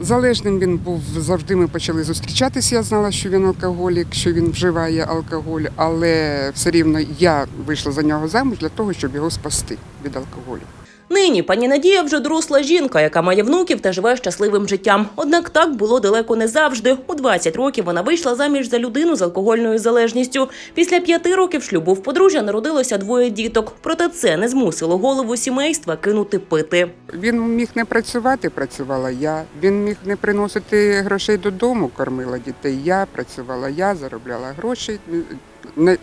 Залежним він був завжди. Ми почали зустрічатися. Я знала, що він алкоголік, що він вживає алкоголь, але все рівно я вийшла за нього замуж для того, щоб його спасти від алкоголю. Нині пані Надія вже доросла жінка, яка має внуків та живе щасливим життям. Однак так було далеко не завжди. У 20 років вона вийшла заміж за людину з алкогольною залежністю. Після п'яти років шлюбу в подружжя народилося двоє діток. Проте це не змусило голову сімейства кинути пити. Він міг не працювати, працювала я. Він міг не приносити грошей додому, кормила дітей. Я працювала, я заробляла гроші.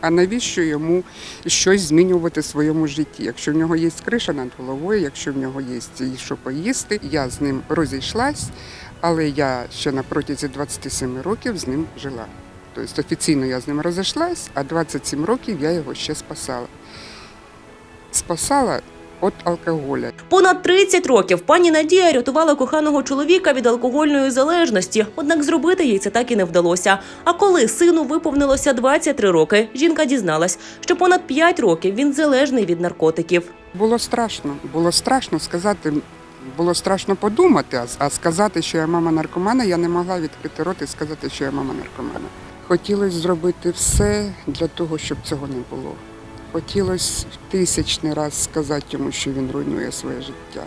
А навіщо йому щось змінювати в своєму житті? Якщо в нього є криша над головою, якщо в нього є що поїсти, я з ним розійшлась, але я ще на протязі 27 років з ним жила. Тобто офіційно я з ним розійшлась, а 27 років я його ще спасала. Спасала від алкоголя. Понад 30 років пані Надія рятувала коханого чоловіка від алкогольної залежності. Однак зробити їй це так і не вдалося. А коли сину виповнилося 23 роки, жінка дізналась, що понад 5 років він залежний від наркотиків. Було страшно. Було страшно сказати, було страшно подумати, а, сказати, що я мама наркомана, я не могла відкрити рот і сказати, що я мама наркомана. Хотілося зробити все для того, щоб цього не було. Хотілося тисячний раз сказати йому, що він руйнує своє життя.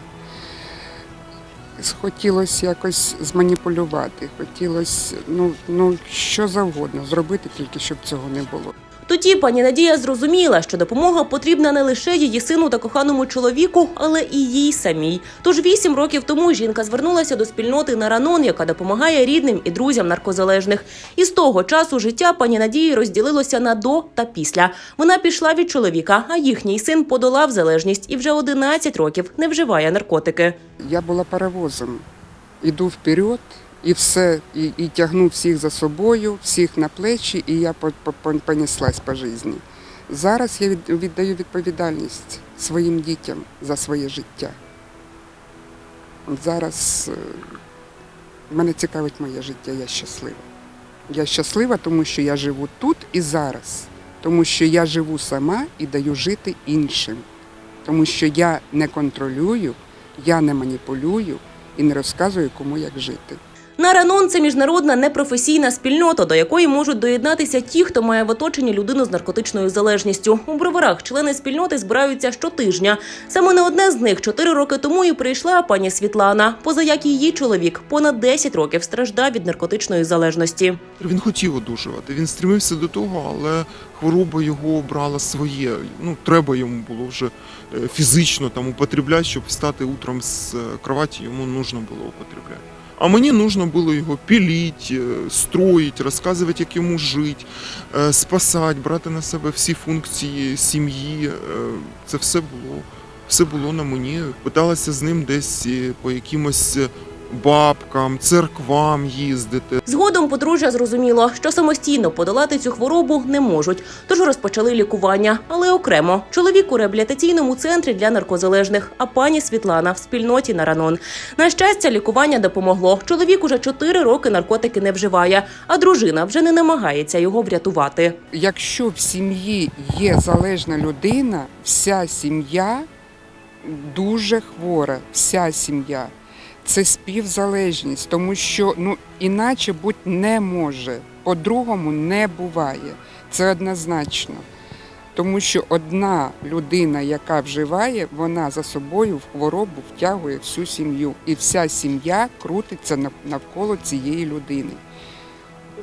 Хотілося якось зманіпулювати, хотілося ну, ну, що завгодно зробити, тільки щоб цього не було. Тоді пані Надія зрозуміла, що допомога потрібна не лише її сину та коханому чоловіку, але і їй самій. Тож вісім років тому жінка звернулася до спільноти Наранон, яка допомагає рідним і друзям наркозалежних. І з того часу життя пані Надії розділилося на до та після. Вона пішла від чоловіка, а їхній син подолав залежність і вже 11 років не вживає наркотики. Я була паровозом. Іду вперед, і все, і, і тягну всіх за собою, всіх на плечі, і я по- по- по- понеслась по житті. Зараз я віддаю відповідальність своїм дітям за своє життя. Зараз е, мене цікавить моє життя, я щаслива. Я щаслива, тому що я живу тут і зараз, тому що я живу сама і даю жити іншим, тому що я не контролюю, я не маніпулюю і не розказую, кому як жити. Наранон це міжнародна непрофесійна спільнота, до якої можуть доєднатися ті, хто має в оточенні людину з наркотичною залежністю. У броварах члени спільноти збираються щотижня. Саме на одне з них чотири роки тому і прийшла пані Світлана. Поза як її чоловік понад 10 років страждав від наркотичної залежності. Він хотів одужувати, він стремився до того, але хвороба його брала своє. Ну, треба йому було вже е, фізично там употребляти, щоб встати утром з е, кроваті, йому нужно було употребляти. А мені нужно було його піліть, е, строїть, розказувати, як йому жити, е, спасати, брати на себе всі функції сім'ї. Е, Це все було, все було на мені. Питалася з ним десь по якимось бабкам, церквам їздити. Згодом подружжя зрозуміло, що самостійно подолати цю хворобу не можуть, тож розпочали лікування, але окремо. Чоловік у реабілітаційному центрі для наркозалежних, а пані Світлана в спільноті Наранон. На щастя, лікування допомогло. Чоловік уже чотири роки наркотики не вживає, а дружина вже не намагається його врятувати. Якщо в сім'ї є залежна людина, вся сім'я дуже хвора, вся сім'я. Це співзалежність, тому що ну іначе бути не може. По-другому не буває. Це однозначно. Тому що одна людина, яка вживає, вона за собою в хворобу втягує всю сім'ю. І вся сім'я крутиться навколо цієї людини.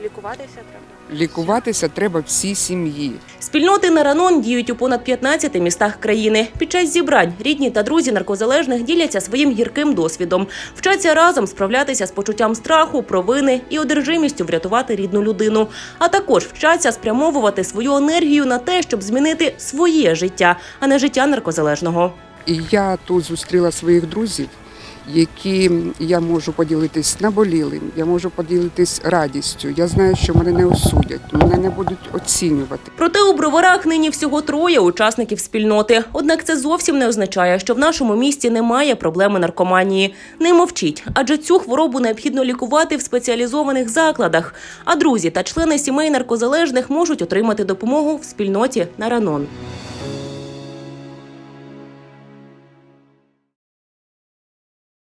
Лікуватися треба. Лікуватися треба всій сім'ї. Спільноти Наранон діють у понад 15 містах країни. Під час зібрань рідні та друзі наркозалежних діляться своїм гірким досвідом, вчаться разом справлятися з почуттям страху, провини і одержимістю врятувати рідну людину. А також вчаться спрямовувати свою енергію на те, щоб змінити своє життя, а не життя наркозалежного. І я тут зустріла своїх друзів, які я можу поділитись наболілим, я можу поділитись радістю. Я знаю, що мене не осудять, мене не будуть оцінювати. Проте у броварах нині всього троє учасників спільноти. Однак це зовсім не означає, що в нашому місті немає проблеми наркоманії. Не мовчіть, адже цю хворобу необхідно лікувати в спеціалізованих закладах. А друзі та члени сімей наркозалежних можуть отримати допомогу в спільноті Наранон.